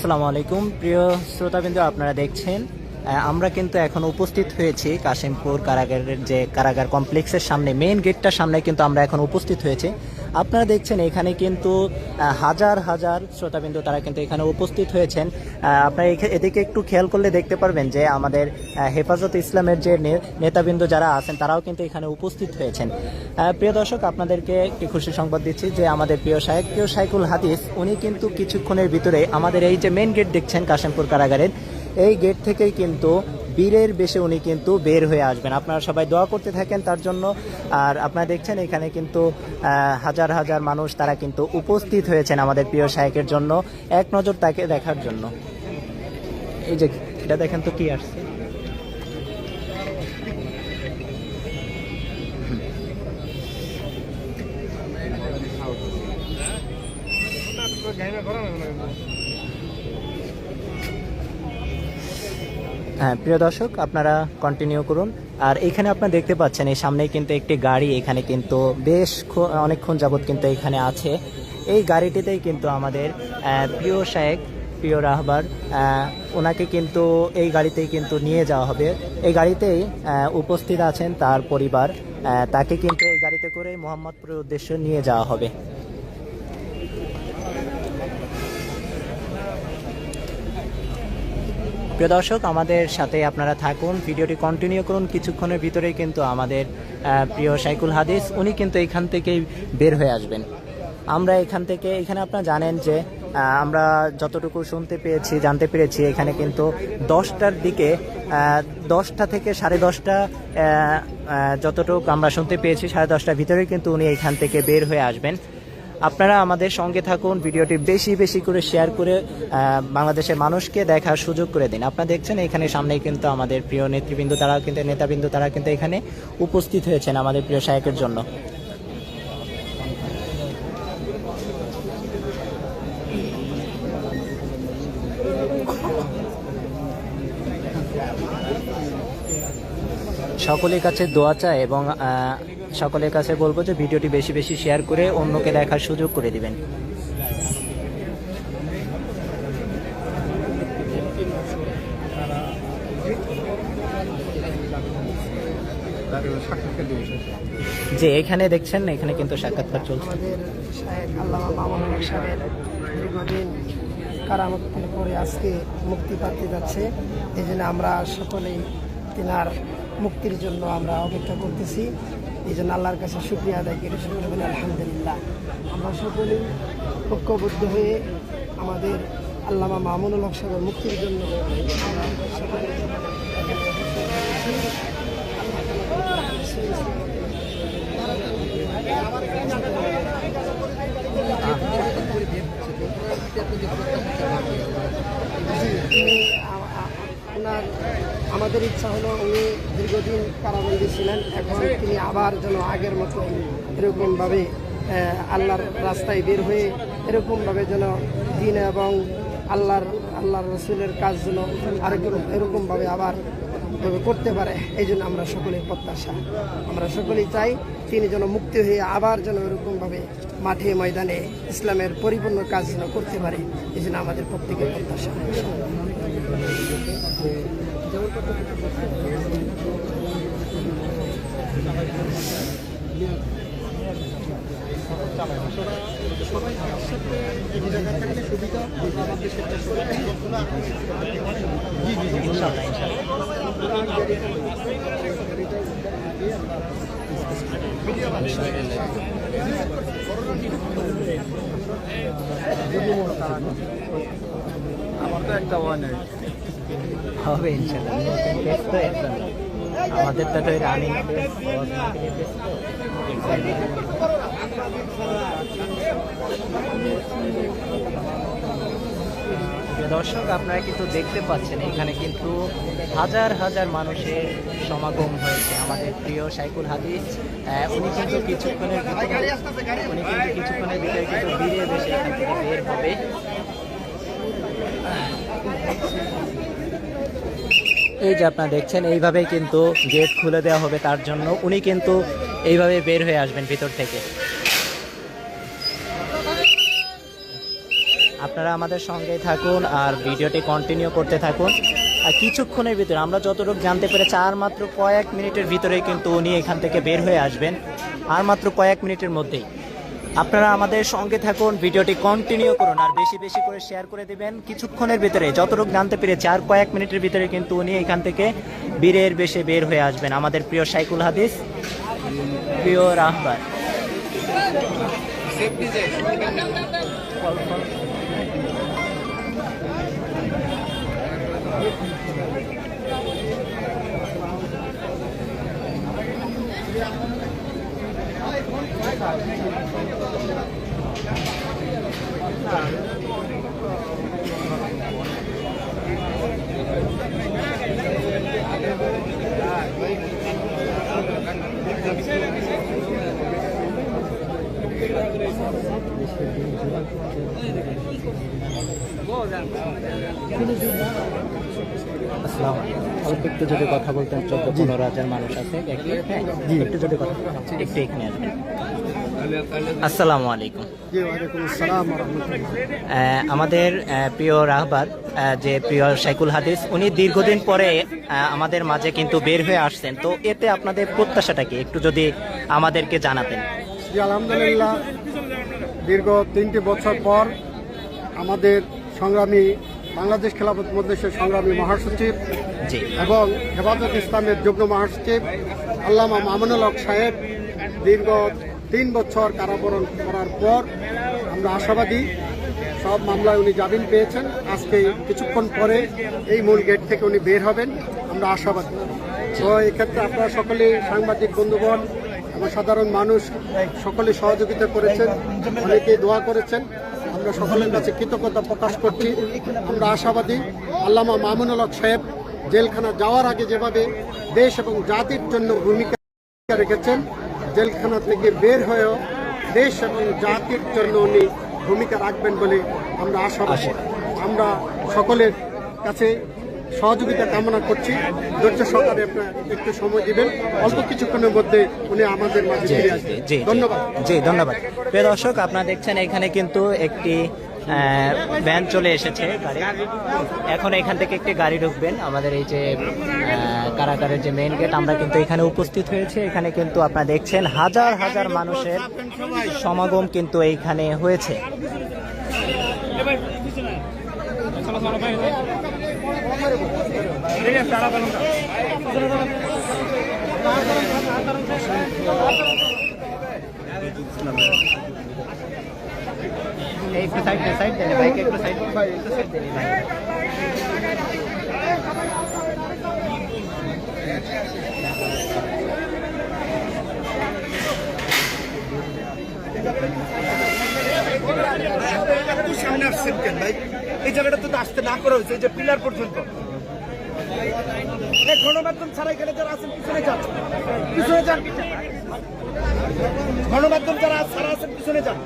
আসসালামু আলাইকুম। প্রিয় শ্রোতাবিন্দু, আপনারা দেখছেন আমরা কিন্তু এখন উপস্থিত হয়েছি কাশিমপুর কারাগারের যে কারাগার কমপ্লেক্সের সামনে মেইন গেটটার সামনে কিন্তু আমরা এখন উপস্থিত হয়েছি। আপনারা দেখছেন এখানে কিন্তু হাজার হাজার শ্রোতাবিন্দু তারা কিন্তু এখানে উপস্থিত হয়েছেন। আপনারা এদিকে একটু খেয়াল করলে দেখতে পারবেন যে আমাদের হেফাজত ইসলামের যে নেতাবৃন্দ যারা আছেন তারাও কিন্তু এখানে উপস্থিত হয়েছেন। প্রিয় দর্শক, আপনাদেরকে একটি খুশি সংবাদ দিচ্ছি যে আমাদের প্রিয় শাহেক প্রিয় শাইকুল হাদিস, উনি কিন্তু কিছুক্ষণের ভিতরে আমাদের এই যে মেন গেট দেখছেন কাশেমপুর কারাগারের, এই গেট থেকেই কিন্তু বীরের বেশে উনি কিন্তু বের হয়ে আসবেন। আপনারা সবাই দোয়া করতে থাকেন তার জন্য। আর আপনারা দেখছেন এখানে কিন্তু হাজার হাজার মানুষ তারা কিন্তু উপস্থিত হয়েছেন আমাদের প্রিয় শায়েকের জন্য। এক নজর তাকে দেখার জন্য। এই যে, এটা দেখেন তো কি আসছে। হ্যাঁ প্রিয় দর্শক, আপনারা কন্টিনিউ করুন। আর এখানে আপনারা দেখতে পাচ্ছেন, এই সামনে কিন্তু একটি গাড়ি, এখানে কিন্তু বেশ ক্ষ- অনেকক্ষণ যাবত কিন্তু এখানে আছে। এই গাড়িটিতেই কিন্তু আমাদের প্রিয় শায়েক প্রিয় রাহবার ওনাকে কিন্তু এই গাড়িতেই কিন্তু নিয়ে যাওয়া হবে। এই গাড়িতেই উপস্থিত আছেন তার পরিবার তাকে কিন্তু এই গাড়িতে করে মোহাম্মদপুরের উদ্দেশ্যে নিয়ে যাওয়া হবে। প্রিয় দর্শক, আমাদের সাথে আপনারা থাকুন। ভিডিওটি কন্টিনিউ করুন। কিছুক্ষণের ভিতরেই কিন্তু আমাদের প্রিয় সাইকুল হাদিস, উনি কিন্তু এখান থেকেই বের হয়ে আসবেন। আমরা এখান থেকে, এখানে আপনারা জানেন যে আমরা যতটুকু শুনতে পেয়েছি, জানতে পেরেছি, এখানে কিন্তু দশটার দিকে দশটা থেকে সাড়ে দশটা যতটুকু আমরা শুনতে পেয়েছি, সাড়ে দশটার ভিতরে কিন্তু উনি এখান থেকে বের হয়ে আসবেন। আপনারা আমাদের সঙ্গে থাকুন, ভিডিওটি বেশি বেশি করে শেয়ার করে বাংলাদেশের মানুষকে দেখার সুযোগ করে দিন। আপনারা দেখছেন, এখানে সামনে কিন্তু আমাদের প্রিয় নেতৃবৃন্দ তারা কিন্তু, নেতাবৃন্দ তারা কিন্তু এখানে উপস্থিত হয়েছেন আমাদের প্রিয় শায়কের জন্য। সকলের কাছে দোয়া চাই এবং সকলের কাছে বলব যে ভিডিওটি বেশি বেশি শেয়ার করে অন্যকে দেখার সুযোগ করে দিবেন। যে এখানে দেখছেন, এখানে কিন্তু সাক্ষাৎকার চলছে। দীর্ঘদিন কারামুক্তি করে আজকে মুক্তি পাতে যাচ্ছে। এই জন্য আমরা সকলেই তিনার মুক্তির জন্য আমরা অপেক্ষা করতেছি এই জন্য আল্লাহর কাছে শুক্রিয়া আদায় করি সকলে বলি আলহামদুলিল্লাহ আমরা সকলেই ঐক্যবদ্ধ হয়ে আমাদের আল্লামা মামুনুল হক সাহেবের মুক্তির জন্য আমাদের ইচ্ছা হলো উনি কারাবন্দী ছিলেন, এখন তিনি আবার যেন আগের মতো এরকমভাবে আল্লাহর রাস্তায় বের হয়ে এরকমভাবে যেন দিন এবং আল্লাহর আল্লাহর রসুলের কাজ যেন আরেকরকম এরকমভাবে আবার করতে পারে, এই জন্য আমরা সকলেই প্রত্যাশা। আমরা সকলেই চাই তিনি যেন মুক্তি হয়ে আবার যেন এরকমভাবে মাঠে, ময়দানে ইসলামের পরিপূর্ণ কাজ যেন করতে পারে, এই জন্য আমাদের প্রত্যেকের প্রত্যাশা। ইনশাআল্লাহ ইনশাআল্লাহ আমার তো একটা হবে ইনশাআল্লাহ আমাদের তো রানিং দর্শক, আপনারা কিন্তু দেখতে পাচ্ছেন, এখানে কিন্তু হাজার হাজার মানুষের সমাগম হয়েছে। আমাদের প্রিয় সাইকুল হাদিস উনি কিন্তু কিছুক্ষণের উনি কিন্তু কিছুক্ষণের ভিতরে কিন্তু বীরে বেশে এখান থেকে বের হবে। এই যে আপনারা দেখছেন, এইভাবেই কিন্তু গেট খুলে দেওয়া হবে তার জন্য। উনি কিন্তু এইভাবে বের হয়ে আসবেন ভিতর থেকে। আপনারা আমাদের সঙ্গে থাকুন আর ভিডিওটি কন্টিনিউ করতে থাকুন। আর কিছুক্ষণের ভিতরে, আমরা যতটুকু জানতে পেরেছি, আর মাত্র কয়েক মিনিটের ভিতরেই কিন্তু উনি এখান থেকে বের হয়ে আসবেন। আর মাত্র কয়েক মিনিটের মধ্যেই। আপনারা আমাদের সঙ্গে থাকুন, ভিডিওটি কন্টিনিউ করুন, আর বেশি বেশি করে শেয়ার করে দিবেন। কিছুক্ষণের ভিতরে, যতটুকু জানতে পেরেছি, আর কয়েক মিনিটের ভিতরে কিন্তু উনি এখান থেকে বীরের বেশে বের হয়ে আসবেন, আমাদের প্রিয় সাইকুল হাদিস, প্রিয় রাহবার। আসসালাম অল্প একটু যদি কথা বলতেন চোদ্দ পনেরো হাজার মানুষ আছে। একটু যদি কথা একটু এখানে আসবেন। আসসালামু আলাইকুম। আমাদের প্রিয় রাহবার যে প্রিয় শাইকুল হাদিস উনি দীর্ঘদিন পরে আমাদের মাঝে কিন্তু বের হয়ে আসছেন। তো এতে আপনাদের প্রত্যাশাটা কি? একটু যদি আমাদেরকে জানাতেন। জি আলহামদুলিল্লাহ। দীর্ঘ তিনটি বছর পর আমাদের সংগ্রামী বাংলাদেশ খেলাফত মজলিসের সংগ্রামী মহাসচিব জি। এবং হেফাজত ইসলামের যুগ্ম মহাসচিব আল্লামা মামুনুল হক সাহেব দীর্ঘ তিন বছর কারাবরণ করার পর আমরা আশাবাদী সব মামলায় উনি জামিন পেয়েছেন। আজকে কিছুক্ষণ পরে এই মূল গেট থেকে উনি বের হবেন। আমরা আশাবাদী। তো এক্ষেত্রে আপনারা সকলে সাংবাদিক, বন্ধুগণ এবং সাধারণ মানুষ সকলে সহযোগিতা করেছেন। অনেকে দোয়া করেছেন। আমরা সকলের কাছে কৃতজ্ঞতা প্রকাশ করছি। আমরা আশাবাদী। আল্লামা মামুনুল হক সাহেব জেলখানা যাওয়ার আগে যেভাবে দেশ এবং জাতির জন্য ভূমিকা রেখেছেন জেলখানা থেকে বের হয়েও দেশ এবং জাতির জন্য উনি ভূমিকা রাখবেন বলে আমরা আশাবাদী আমরা সকলের কাছে সহযোগিতা কামনা করছি। ধৈর্য সহকারে আপনার একটু সময় দিবেন। অল্প কিছুক্ষণের মধ্যে উনি আমাদের মাঝে ফিরে আসবেন। ধন্যবাদ। জি ধন্যবাদ। প্রিয় দর্শক আপনারা দেখছেন এখানে কিন্তু একটি আহ, ভ্যান চলে এসেছে। গাড়ি এখন এখান থেকে একটি গাড়ি ঢুকবেন। আমাদের এই যে কারাগারের যে মেইন গেট আমরা কিন্তু এখানে উপস্থিত হয়েছে। এখানে কিন্তু আপনারা দেখছেন হাজার হাজার মানুষের সমাগম কিন্তু এইখানে হয়েছে। একটু সাইড সাইড দেন বাইক একটু সাইড দেন ভাই একটু সামনে আসছেন কেন ভাই এই জায়গাটা তো আসতে না করা হয়েছে এই যে পিলার পর্যন্ত। গণমাধ্যম ছাড়া এখানে যারা আছেন পিছনে যান। পিছনে যান। গণমাধ্যম যারা ছাড়া আছেন পিছনে যান।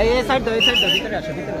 এই এই সাইড দাও এই সাইড দাও ভিতরে আসো ভিতরে